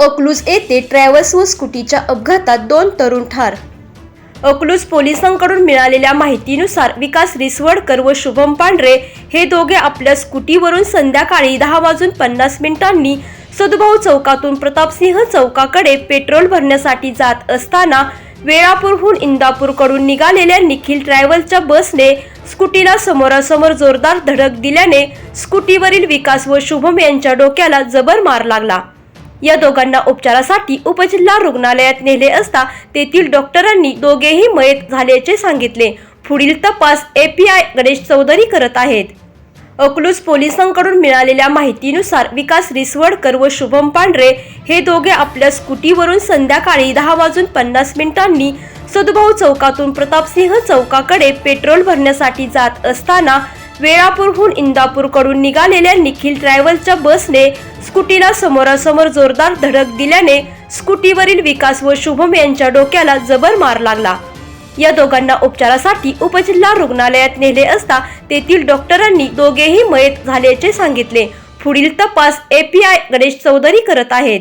अकलूज येथे ट्रॅव्हल्स व स्कूटीच्या अपघातात दोन तरुण ठार. अकलूज पोलिसांकडून मिळालेल्या माहितीनुसार विकास रिसवडकर व शुभम पांढरे हे दोघे आपल्या स्कूटीवरून संध्याकाळी दहा वाजून पन्नास मिनिटांनी सदभाऊ चौकातून प्रतापसिंह चौकाकडे पेट्रोल भरण्यासाठी जात असताना वेळापूरहून इंदापूरकडून निघालेल्या निखिल ट्रॅव्हल्सच्या बसने स्कूटीला समोरासमोर जोरदार धडक दिल्याने स्कूटीवरील विकास व शुभम यांच्या डोक्याला जबर मार लागला. या दोघांना उपचारासाठी उपजिल्हा रुग्णालयात नेले असता तेथील डॉक्टरांनी दोघेही मयत झाल्याचे सांगितले. पुढील तपास एपीआय गणेश चौधरी करत आहेत. अकलूज पोलिसांकडून मिळालेल्या माहितीनुसार विकास रिसवडकर व शुभम पांढरे हे दोघे आपल्या स्कूटीवरून संध्याकाळी दहा वाजून पन्नास मिनिटांनी सदभाऊ चौकातून प्रतापसिंह चौकाकडे पेट्रोल भरण्यासाठी जात असताना वेळापूरहून इंदापूरकडून निघालेल्या निखिल ट्रॅव्हलच्या बसने स्कूटीला समोरासमोर जोरदार धडक दिल्याने स्कूटीवरील विकास व शुभम यांच्या डोक्याला जबर मार लागला. या दोघांना उपचारासाठी उपजिल्हा रुग्णालयात नेले असता तेथील डॉक्टरांनी दोघेही मयत झाल्याचे सांगितले. पुढील तपास एपीआय गणेश चौधरी करत आहेत.